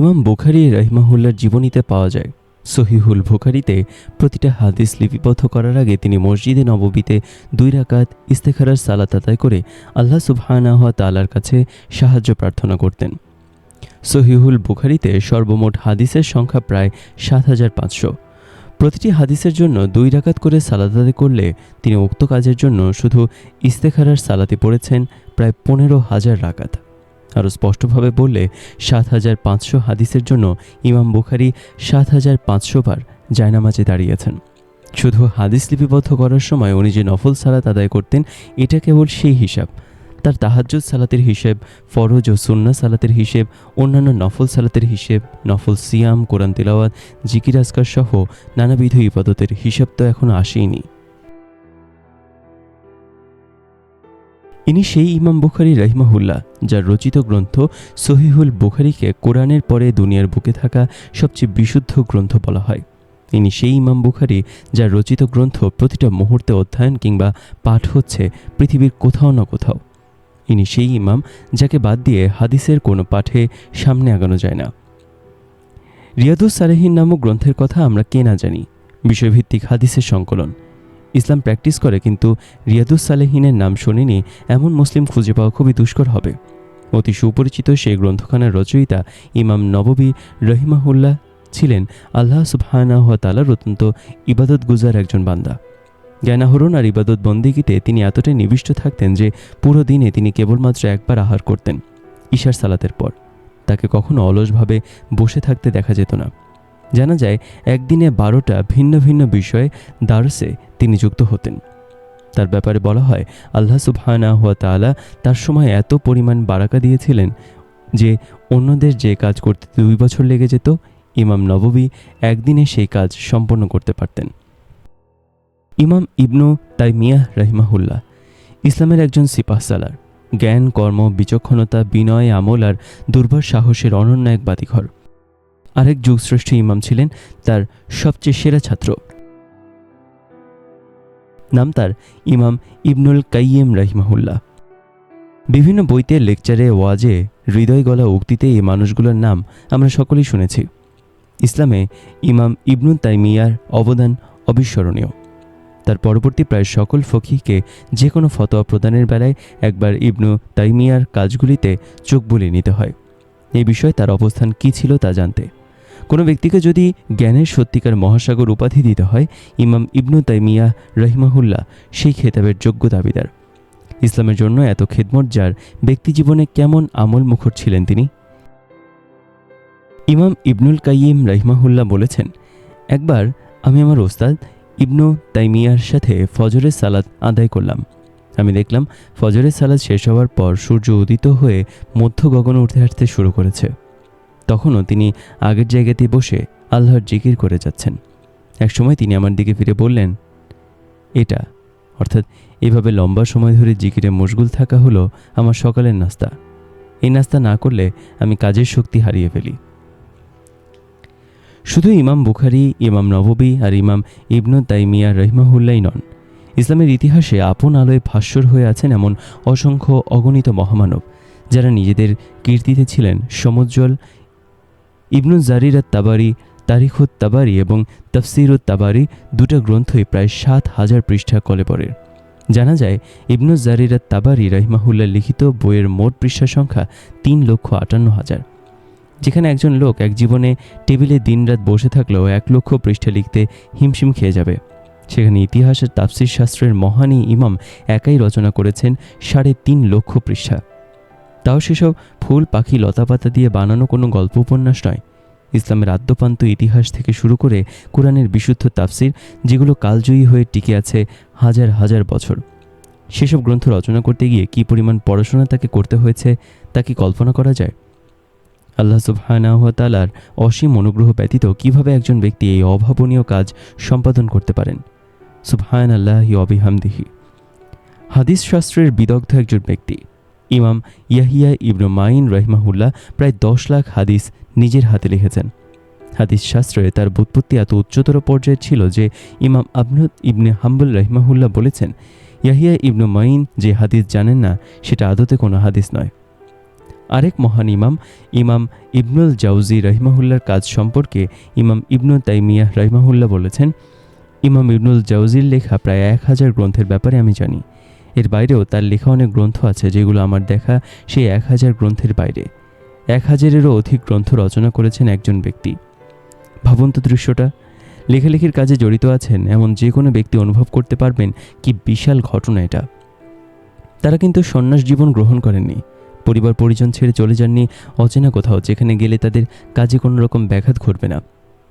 ইমাম বুখারি রহিমাহুল্লার জীবনীতে পাওয়া যায়। সহিহুল বুখারিতে প্রতিটা হাদিস লিপিবদ্ধ করার আগে তিনি মসজিদে নববীতে দুই রাকাত ইস্তেখারার সালাত আদায় করে আল্লাহ সুবহানাহ তালার কাছে সাহায্য প্রার্থনা করতেন। সহিহুল বুখারিতে সর্বমোট হাদিসের সংখ্যা প্রায় সাত হাজার পাঁচশো। প্রতিটি হাদিসের জন্য দুই রাকাত করে সালাত আদায় করলে তিনি উক্ত কাজের জন্য শুধু ইস্তেখারার সালাতে পড়েছেন প্রায় পনেরো হাজার রাকাত। আরও স্পষ্টভাবে বললে, সাত হাজার পাঁচশো হাদিসের জন্য ইমাম বুখারি সাত হাজার পাঁচশো বার জায়নামাজে দাঁড়িয়েছেন। শুধু হাদিস লিপিবদ্ধ করার সময় উনি যে নফল সালাত আদায় করতেন, এটা কেবল সেই হিসাব। তার তাহাজ্জুদ সালাতের হিসেব, ফরজ ও সুন্না সালাতের হিসেব, অন্যান্য নফল সালাতের হিসেব, নফল সিয়াম, কোরআন তিলাওয়াত, জিকির আজকার সহ নানাবিধ ইবাদতের হিসাব তো এখনও আসেইনি। ইনি সেই ইমাম বুখারি রহিমাহুল্লাহ, যার রচিত গ্রন্থ সহিহুল বুখারিকে কোরআনের পরে দুনিয়ার বুকে থাকা সবচেয়ে বিশুদ্ধ গ্রন্থ বলা হয়। ইনি সেই ইমাম বুখারি, যার রচিত গ্রন্থ প্রতিটা মুহূর্তে অধ্যয়ন কিংবা পাঠ হচ্ছে পৃথিবীর কোথাও না কোথাও। ইনি সেই ইমাম যাকে বাদ দিয়ে হাদিসের কোনো পাঠে সামনে আগানো যায় না। রিয়াদুস সালেহিন নামক গ্রন্থের কথা আমরা কে না জানি। বিষয়ভিত্তিক হাদিসের সংকলন। ইসলাম প্র্যাকটিস করে, কিন্তু রিয়াদুস সালেহিনের নাম শোনেনি, এমন মুসলিম খুঁজে পাওয়া খুবই দুষ্কর হবে। অতি সুপরিচিত সেই গ্রন্থখানার রচয়িতা ইমাম নববী রহিমাহুল্লাহ ছিলেন আল্লাহ সুবহানাহ তালার অত্যন্ত ইবাদত গুজার একজন বান্দা। জ্ঞানাহরণ আর ইবাদত বন্দিগিতে তিনি এতটাই নিবিষ্ট থাকতেন যে পুরো দিনে তিনি কেবলমাত্র একবার আহার করতেন, ঈশার সালাতের পর। তাকে কখনো অলসভাবে বসে থাকতে দেখা যেত না। জানা যায়, একদিনে বারোটা ভিন্ন ভিন্ন বিষয়ে দারসে তিনি যুক্ত হতেন। তার ব্যাপারে বলা হয়, আল্লাহ সুবহানা হুয়া তালা তার সময় এত পরিমাণ বারাকা দিয়েছিলেন যে অন্যদের যে কাজ করতে দুই বছর লেগে যেত, ইমাম নববী একদিনে সেই কাজ সম্পন্ন করতে পারতেন। ইমাম ইবনু তাই তাইমিয়াহ রহিমাহুল্লাহ ইসলামের একজন সিপাহ সালার। জ্ঞান, কর্ম, বিচক্ষণতা, বিনয়, আমল আর দুর্বার সাহসের অনন্য এক বাতিঘর। আরেক যুগশ্রেষ্ঠ ইমাম ছিলেন তার সবচেয়ে সেরা ছাত্র। নাম তার ইমাম ইবনুল কাইয়েম রহিমাহুল্লাহ। বিভিন্ন বইতে, লেকচারে, ওয়াজে, হৃদয় গলা উক্তিতে এই মানুষগুলোর নাম আমরা সকলেই শুনেছি। ইসলামে ইমাম ইবনুল তাইমিয়ার অবদান অবিস্মরণীয়। তার পরবর্তী প্রায় সকল ফকিহকে যে কোনো ফতোয়া প্রদানের বেলায় একবার ইবনু তাইমিয়ার কাজগুলিতে চোখ বুলিয়ে নিতে হয়। এই বিষয়ে তার অবস্থান কী ছিল তা জানতে। কোনো ব্যক্তিকে যদি জ্ঞানের সত্যিকার মহাসাগর উপাধি দিতে হয়, ইমাম ইবনু তাইমিয়া রহিমাহুল্লাহ সেই খেতাবের যোগ্য দাবিদার। ইসলামের জন্য এত খেদমত যার ব্যক্তি জীবনে কেমন আমল মুখর ছিলেন তিনি? ইমাম ইবনুল কাইয়িম রহিমাহুল্লাহ বলেছেন, একবার আমি আমার ওস্তাদ ইবনু তাইমিয়ার সাথে ফজরের সালাদ আদায় করলাম। আমি দেখলাম ফজরের সালাদ শেষ হওয়ার পর সূর্য উদিত হয়ে মধ্য গগনে উঠতে হাঁটতে শুরু করেছে। তখনও তিনি আগের জায়গাতেই বসে আল্লাহর জিকির করে যাচ্ছেন। একসময় তিনি আমার দিকে ফিরে বললেন, এটা, অর্থাৎ এভাবে লম্বা সময় ধরে জিকিরে মশগুল থাকা হলো আমার সকালের নাস্তা। এই নাস্তা না করলে আমি কাজের শক্তি হারিয়ে ফেলি। শুধু ইমাম বুখারি, ইমাম নববী আর ইমাম ইবনু তাইমিয়া রহিমাহুল্লাই নন। ইসলামের ইতিহাসে আপন আলোয় ভাস্বর হয়ে আছেন এমন অসংখ্য অগণিত মহামানব, যারা নিজেদের কীর্তিতে ছিলেন সমুজ্জ্বল ইবনু জারিরাত তাবারি তারিখুত তাবারি এবং তফসিরুত তাবারি দুটো গ্রন্থই প্রায় সাত হাজার পৃষ্ঠা কলেবরের জানা যায়, ইবনু জারিরাত তাবারি রহিমাহুল্লাহ লিখিত বইয়ের মোট পৃষ্ঠা সংখ্যা তিন লক্ষ আটান্ন হাজার। যেখানে একজন লোক এক জীবনে টেবিলে দিনরাত বসে থাকলেও এক লক্ষ পৃষ্ঠা লিখতে হিমশিম খেয়ে যাবে। সেখানে ইতিহাসের তাফসির শাস্ত্রের মহানী ইমাম একাই রচনা করেছেন সাড়ে তিন লক্ষ পৃষ্ঠা। তাও সেসব ফুল, পাখি, লতাপাতা দিয়ে বানানো কোনো গল্প উপন্যাস নয়। ইসলামের আদ্যপান্ত ইতিহাস থেকে শুরু করে কোরআনের বিশুদ্ধ তাফসির, যেগুলো কালজয়ী হয়ে টিকে আছে হাজার হাজার বছর। সেসব গ্রন্থ রচনা করতে গিয়ে কী পরিমাণ পড়াশোনা তাকে করতে হয়েছে, তা কি কল্পনা করা যায়? আল্লাহ সুবহানাহতালার অসীম অনুগ্রহ ব্যতীত কীভাবে একজন ব্যক্তি এই অভাবনীয় কাজ সম্পাদন করতে পারেন? সুবহান আল্লাহ অবিহামদিহি হাদিস শাস্ত্রের বিদগ্ধ একজন ব্যক্তি ইমাম ইয়াহিয়া ইবনু মাইন রহিমাহুল্লাহ প্রায় দশ লাখ হাদিস নিজের হাতে লিখেছেন। হাদিস শাস্ত্রে তার বুৎপত্তি এত উচ্চতর পর্যায়ে ছিল যে ইমাম আবনুদ ইবনে হাম্বুল রহিমাহুল্লাহ বলেছেন, ইয়াহিয়া ইবনু মাইন যে হাদিস জানেন না, সেটা আদতে কোনো হাদিস নয়। আরেক মহান ইমাম ইমাম ইবনুল জাউজি রহিমাহুল্লার কাজ সম্পর্কে ইমাম ইবনু তাইমিয়াহ রহিমাহুল্লাহ বলেছেন, ইমাম ইবনুল জাউজির লেখা প্রায় এক হাজার গ্রন্থের ব্যাপারে আমি জানি। এর বাইরেও তার লেখা অনেক গ্রন্থ আছে যেগুলো আমার দেখা সেই এক হাজার গ্রন্থের বাইরে। এক হাজারেরও অধিক গ্রন্থ রচনা করেছেন একজন ব্যক্তি। ভাবন্ত দৃশ্যটা। লেখালেখির কাজে জড়িত আছেন এমন যে কোনো ব্যক্তি অনুভব করতে পারবেন কি বিশাল ঘটনা এটা। তারা কিন্তু সন্ন্যাস জীবন গ্রহণ করেননি। পরিবার পরিজন ছেড়ে চলে যাননি অচেনা কোথাও যেখানে গেলে তাদের কাজে কোনো রকম ব্যাঘাত ঘটবে না।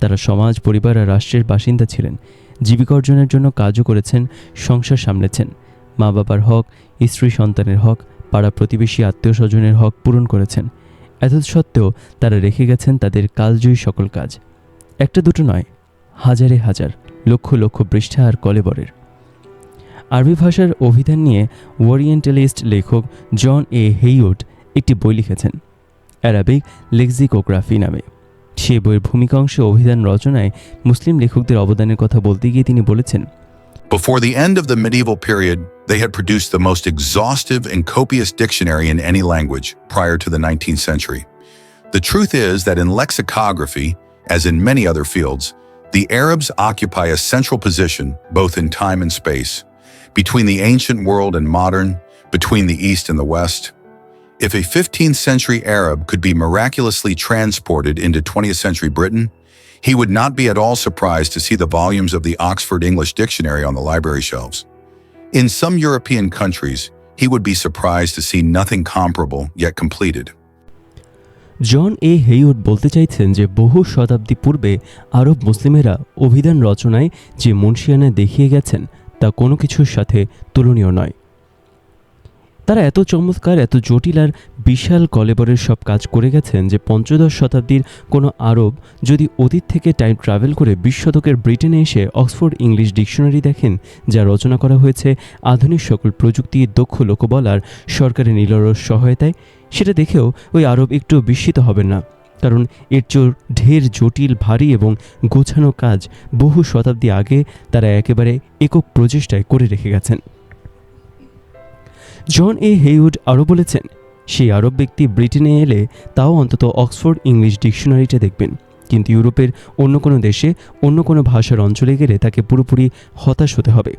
তারা সমাজ, পরিবার আর রাষ্ট্রের বাসিন্দা ছিলেন। জীবিকা অর্জনের জন্য কাজও করেছেন, সংসার সামলেছেন। মা বাবার হক স্ত্রী সন্তানের হক, পাড়া প্রতিবেশী আত্মীয় স্বজনের হক পূরণ করেছেন। এত সত্ত্বেও তারা রেখে গেছেন তাদের কালজয়ী সকল কাজ। একটা দুটো নয়, হাজারে হাজার, লক্ষ লক্ষ পৃষ্ঠা আর কলেবরের। আরবি ভাষার অভিধান নিয়ে ওরিয়েন্টালিস্ট লেখক জন এ হেইউড একটি বই লিখেছেন, অ্যারাবিক লেক্সিকোগ্রাফি নামে। সে বইয়ের ভূমিকা অংশে অভিধান রচনায় মুসলিম লেখকদের অবদানের কথা বলতে গিয়ে তিনি বলেছেন Before the end of the medieval period, they had produced the most exhaustive and copious dictionary in any language prior to the 19th century. The truth is that in lexicography, as in many other fields, the Arabs occupy a central position both in time and space, between the ancient world and modern, between the East and the West. If a 15th century Arab could be miraculously transported into 20th century Britain, he would not be at all surprised to see the volumes of the Oxford English Dictionary on the library shelves. In some European countries, he would be surprised to see nothing comparable yet completed. John A Heywood বলতে চাইছেন যে বহু শতাব্দী পূর্বে আরব মুসলিমেরা অভিধান রচনায় যে মুন্সিয়ানা দেখিয়ে গেছেন তা কোনো কিছুর সাথে তুলনীয় নয় তারা এত চমৎকার এত জটিল আর বিশাল কলেবরের সব কাজ করে গেছেন যে পঞ্চদশ শতাব্দীর কোনো আরব যদি অতীত থেকে টাইম ট্রাভেল করে বিশ শতকের ব্রিটেনে এসে অক্সফোর্ড ইংলিশ ডিকশনারি দেখেন, যা রচনা করা হয়েছে আধুনিক সকল প্রযুক্তি, দক্ষ লোকবল আর সরকারি নীলরস সহায়তায়, সেটা দেখেও ওই আরব একটু বিস্মিত হবেন না। কারণ এর চোর ঢের জটিল, ভারী এবং গোছানো কাজ বহু শতাব্দী আগে তারা একেবারে একক প্রচেষ্টায় করে রেখে গেছেন। জন এ হেইউড আরও বলেছেন সেই আরব ব্যক্তি ব্রিটেনে এলে তাও অন্তত অক্সফোর্ড ইংলিশ ডিকশনারিটা দেখবেন। কিন্তু ইউরোপের অন্য কোনো দেশে, অন্য কোনো ভাষার অঞ্চলে গেলে তাকে পুরোপুরি হতাশ হতে হবে।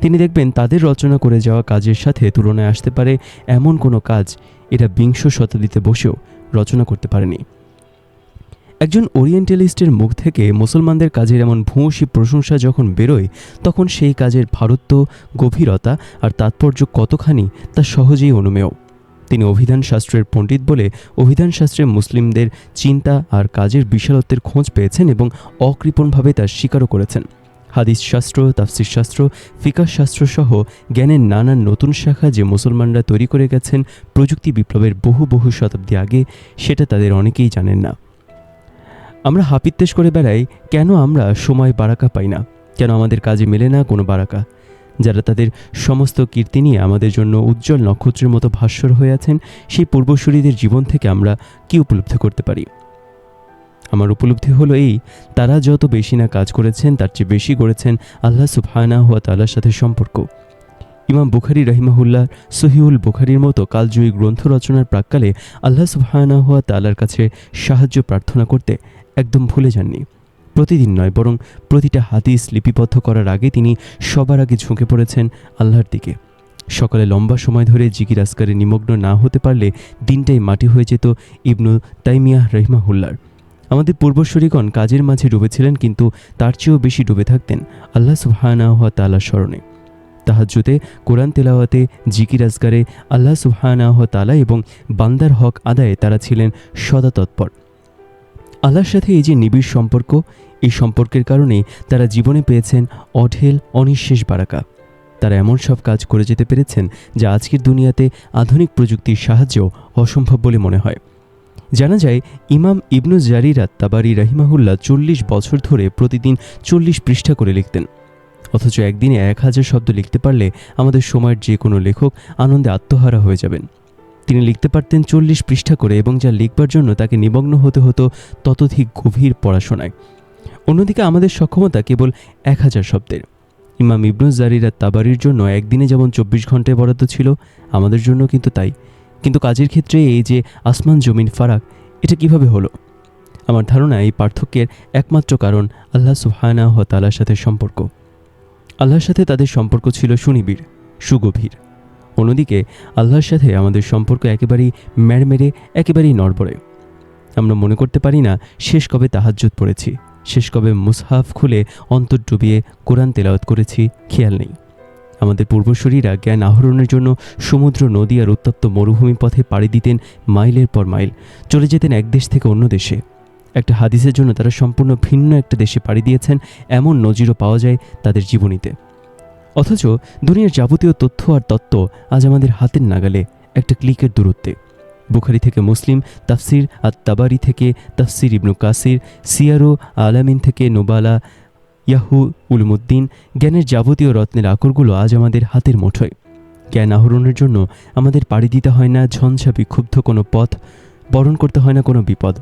তিনি দেখবেন তাদের রচনা করে যাওয়া কাজের সাথে তুলনায় আসতে পারে এমন কোনো কাজ এটা বিংশ শতাব্দীতে বসেও রচনা করতে পারেনি। একজন ওরিয়েন্টালিস্টের মুখ থেকে মুসলমানদের কাজের এমন ভূয়সী প্রশংসা যখন বেরোয়, তখন সেই কাজের ভারত্ব, গভীরতা আর তাৎপর্য কতখানি তা সহজেই অনুমেয়। তিনি অভিধান শাস্ত্রের পণ্ডিত বলে অভিধান শাস্ত্রে মুসলিমদের চিন্তা আর কাজের বিশালত্বের খোঁজ পেয়েছেন এবং অকৃপণভাবে তার স্বীকারও করেছেন। হাদিস শাস্ত্র, তাফসির শাস্ত্র ফিকাস শাস্ত্র সহ জ্ঞানের নানান নতুন শাখা যে মুসলমানরা তৈরি করে গেছেন প্রযুক্তি বিপ্লবের বহু বহু শতাব্দী আগে, সেটা তাদের অনেকেই জানেন না। আমরা হাপিত্তেশ করে বেড়াই, কেন আমরা সময় বারাকা পাই না? কেন আমাদের কাজে মেলে না কোনো বারাকা? যারা তাদের সমস্ত কীর্তি নিয়ে আমাদের জন্য উজ্জ্বল নক্ষত্রের মতো ভাস্বর হয়ে আছেন, সেই পূর্বসূরীদের জীবন থেকে আমরা কি উপলব্ধি করতে পারি? আমার উপলব্ধি হলো এই, তারা যত বেশি না কাজ করেছেন, তার চেয়ে বেশি করেছেন আল্লাহ সুবহানা হুয়া তাল্লার সাথে সম্পর্ক। ইমাম বুখারি রহিমাহুল্লাহ সহিউল বুখারির মতো কালজয়ী গ্রন্থ রচনার প্রাককালে আল্লাহ সুবহানা হুয়া তাল্লার কাছে সাহায্য প্রার্থনা করতে একদম ভুলে যাননি। প্রতিদিন নয়, বরং প্রতিটা হাদিস লিপিবদ্ধ করার আগে তিনি সবার আগে ঝুঁকে পড়েছেন আল্লাহর দিকে। সকালে লম্বা সময় ধরে জিকির আসকারে নিমগ্ন না হতে পারলে দিনটাই মাটি হয়ে যেত ইবনু তাইমিয়াহ রহিমাহুল্লার। আমাদের পূর্বসূরিগণ কাজের মাঝে ডুবেছিলেন কিন্তু তার চেয়েও বেশি ডুবে থাকতেন আল্লাহ সুবহানাহ তালার স্মরণে। তাহাজ্জুদে, কোরআন তেলাওয়াতে, জিকির আজগারে আল্লাহ সুবহানাহ তালা এবং বান্দার হক আদায়ে তারা ছিলেন সদা তৎপর। আল্লাহর সাথে এই যে নিবিড় সম্পর্ক, এই সম্পর্কের কারণেই তারা জীবনে পেয়েছেন অঢেল, অনিঃশেষ বারাকা। তারা এমন সব কাজ করে যেতে পেরেছেন যা আজকের দুনিয়াতে আধুনিক প্রযুক্তির সাহায্যেও অসম্ভব বলে মনে হয়। জানা যায়, ইমাম ইবনু জারিরাত তাবারি রাহিমাহুল্লাহ চল্লিশ বছর ধরে প্রতিদিন চল্লিশ পৃষ্ঠা করে লিখতেন। অথচ একদিনে এক হাজার শব্দ লিখতে পারলে আমাদের সময়ের যে কোনো লেখক আনন্দে আত্মহারা হয়ে যাবেন। তিনি লিখতে পারতেন চল্লিশ পৃষ্ঠা করে এবং যা লিখবার জন্য তাকে নিমগ্ন হতে হতো ততোধিক গভীর পড়াশোনায়। অন্যদিকে আমাদের সক্ষমতা কেবল এক হাজার শব্দের। ইমাম ইবনুজ জারিরা তাবারির জন্য একদিনে যেমন চব্বিশ ঘন্টায় বরাদ্দ ছিল, আমাদের জন্য কিন্তু তাই। কিন্তু কাজের ক্ষেত্রে এই যে আসমান জমিন ফারাক, এটা কীভাবে হলো? আমার ধারণা এই পার্থক্যের একমাত্র কারণ আল্লাহ সুবহানাহ ওয়া তাআলার সাথে সম্পর্ক। আল্লাহর সাথে তাদের সম্পর্ক ছিল সুনিবিড়, সুগভীর। অন্যদিকে আল্লাহর সাথে আমাদের সম্পর্ক একেবারেই ম্যাড়মেড়ে, একেবারেই নড়বড়ে। আমরা মনে করতে পারি না, শেষ কবে তাহাজ্জুদ পড়েছি, শেষ কবে মুসহাফ খুলে অন্তর ডুবিয়ে কোরআন তেলাওয়াত করেছি, খেয়াল নেই। আমাদের পূর্বসূরীরা জ্ঞান আহরণের জন্য সমুদ্র, নদী আর উত্তপ্ত মরুভূমি পথে পাড়ি দিতেন মাইলের পর মাইল, চলে যেতেন এক দেশ থেকে অন্য দেশে। একটা হাদিসের জন্য তারা সম্পূর্ণ ভিন্ন একটা দেশে পাড়ি দিয়েছেন, এমন নজিরও পাওয়া যায় তাদের জীবনীতে। অথচ দুনিয়ার যাবতীয় তথ্য আর তত্ত্ব আজ আমাদের হাতের নাগালে একটা ক্লিকের দূরত্বে। বুখারি থেকে মুসলিম, তাফসির আর তাবারি থেকে তাফসির ইবনু কাসির, সিয়ারো, আলামিন থেকে নোবালা, ইয়াহু, উলমুদ্দিন, জ্ঞানের যাবতীয় রত্নের আকরগুলো আজ আমাদের হাতের মুঠোয়। জ্ঞান আহরণের জন্য আমাদের পাড়ি দিতে হয় না ঝঞ্ঝা বিক্ষুব্ধ কোনো পথ, বরণ করতে হয় না কোনো বিপদ।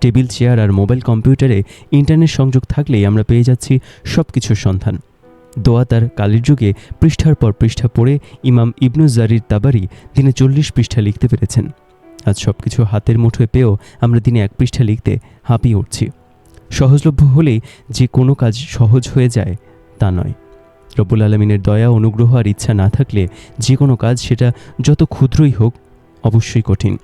টেবিল, চেয়ার আর মোবাইল কম্পিউটারে ইন্টারনেট সংযোগ থাকলেই আমরা পেয়ে যাচ্ছি সব কিছুর সন্ধান। দোয়া তার কালের যুগে পৃষ্ঠার পর পৃষ্ঠা পড়ে ইমাম ইবনু জারির তাবারি দিনে চল্লিশ পৃষ্ঠা লিখতে পেরেছেন। আজ সব কিছু হাতের মুঠোয় পেয়েও আমরা দিনে এক পৃষ্ঠা লিখতে হাঁপিয়ে উঠছি। সহজলভ্য হলেই যে কোনো কাজ সহজ হয়ে যায় তা নয়। রব্বুল আলমিনের দয়া, অনুগ্রহ আর ইচ্ছা না থাকলে যে কোনো কাজ সেটা যত ক্ষুদ্রই হোক অবশ্যই কঠিন।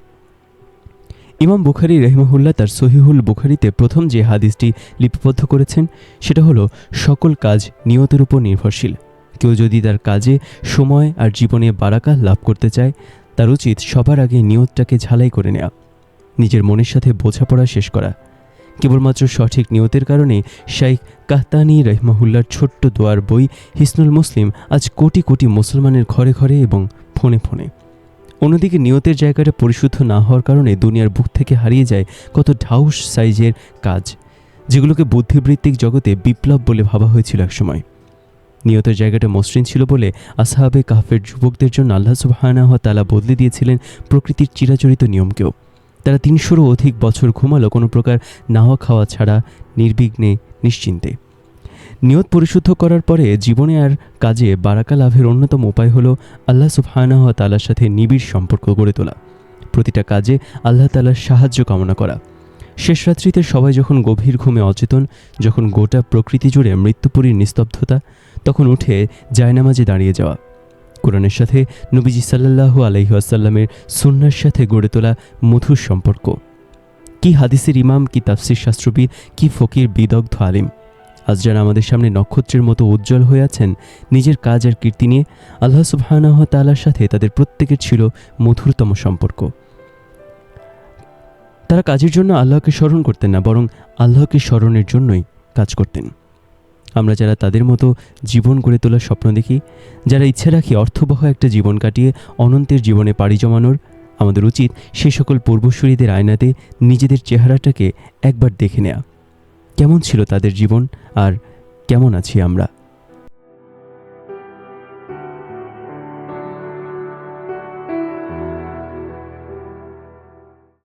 ইমাম বুখারি রহিমহুল্লাহ তার সহিহুল বুখারিতে প্রথম যে হাদিসটি লিপিবদ্ধ করেছেন, সেটা হলো, সকল কাজ নিয়তের উপর নির্ভরশীল। কেউ যদি তার কাজে সময় আর জীবনে বারাকা লাভ করতে চায়, তার উচিত সবার আগে নিয়তটাকে ঝালাই করে নেওয়া নিজের মনের সাথে বোঝাপড়া শেষ করা। কেবলমাত্র সঠিক নিয়তের কারণে শাইখ কাহতানি রহমাহুল্লার ছোট্ট দোয়ার বই হিসনুল মুসলিম আজ কোটি কোটি মুসলমানের ঘরে ঘরে এবং ফোনে ফোনে। অন্যদিকে নিয়তের জায়গাটা পরিশুদ্ধ না হওয়ার কারণে দুনিয়ার বুক থেকে হারিয়ে যায় কত ঢাউস সাইজের কাজ, যেগুলোকে বুদ্ধিবৃত্তিক জগতে বিপ্লব বলে ভাবা হয়েছিল একসময়। নিয়তের জায়গাটা মসৃণ ছিল বলে আসাহাবে কাহফের যুবকদের জন্য আল্লাহ সুবাহানাহ তালা বদলে দিয়েছিলেন প্রকৃতির চিরাচরিত নিয়মকেও। তারা তিনশোরও অধিক বছর ঘুমালো কোনো প্রকার নাওয়া খাওয়া ছাড়া নির্বিঘ্নে, নিশ্চিন্তে। নিয়ত পরিশুদ্ধ করার পরে জীবনে আর কাজে বারাকা লাভের অন্যতম উপায় হলো আল্লাহ সুবহানাহ তালার সাথে নিবিড় সম্পর্ক গড়ে তোলা। প্রতিটা কাজে আল্লাহ তালার সাহায্য কামনা করা। শেষ রাত্রিতে সবাই যখন গভীর ঘুমে অচেতন, যখন গোটা প্রকৃতি জুড়ে মৃত্যুপুরীর নিস্তব্ধতা, তখন উঠে জায়নামাজে দাঁড়িয়ে যাওয়া। কোরআনের সাথে নবীজি সাল্লাল্লাহু আলহিহাসাল্লামের সুন্নার সাথে গড়ে তোলা মধুর সম্পর্ক। কি হাদিসের ইমাম, কি তাফসির শাস্ত্রবিদ, কি ফকির, বিদগ্ধ আলিম। আজ যারা আমাদের সামনে নক্ষত্রের মতো উজ্জ্বল হয়ে আছেন, নিজের কাজ আর কীর্তি নিয়ে আল্লাহ সুবহানাহ তাআলার সাথে তাদের প্রত্যেকের ছিল মধুরতম সম্পর্ক। তারা কাজের জন্য আল্লাহকে স্মরণ করতেন না, বরং আল্লাহকে স্মরণের জন্যই কাজ করতেন। আমরা যারা তাদের মতো জীবন গড়ে তোলার স্বপ্ন দেখি, যারা ইচ্ছে রাখি অর্থবহ একটা জীবন কাটিয়ে অনন্তের জীবনে পাড়ি জমানোর, আমাদের উচিত সে সকল পূর্বসূরীদের আয়নাতে নিজেদের চেহারাটাকে একবার দেখে নেয়া। কেমন ছিল তাদের জীবন আর কেমন আছি আমরা?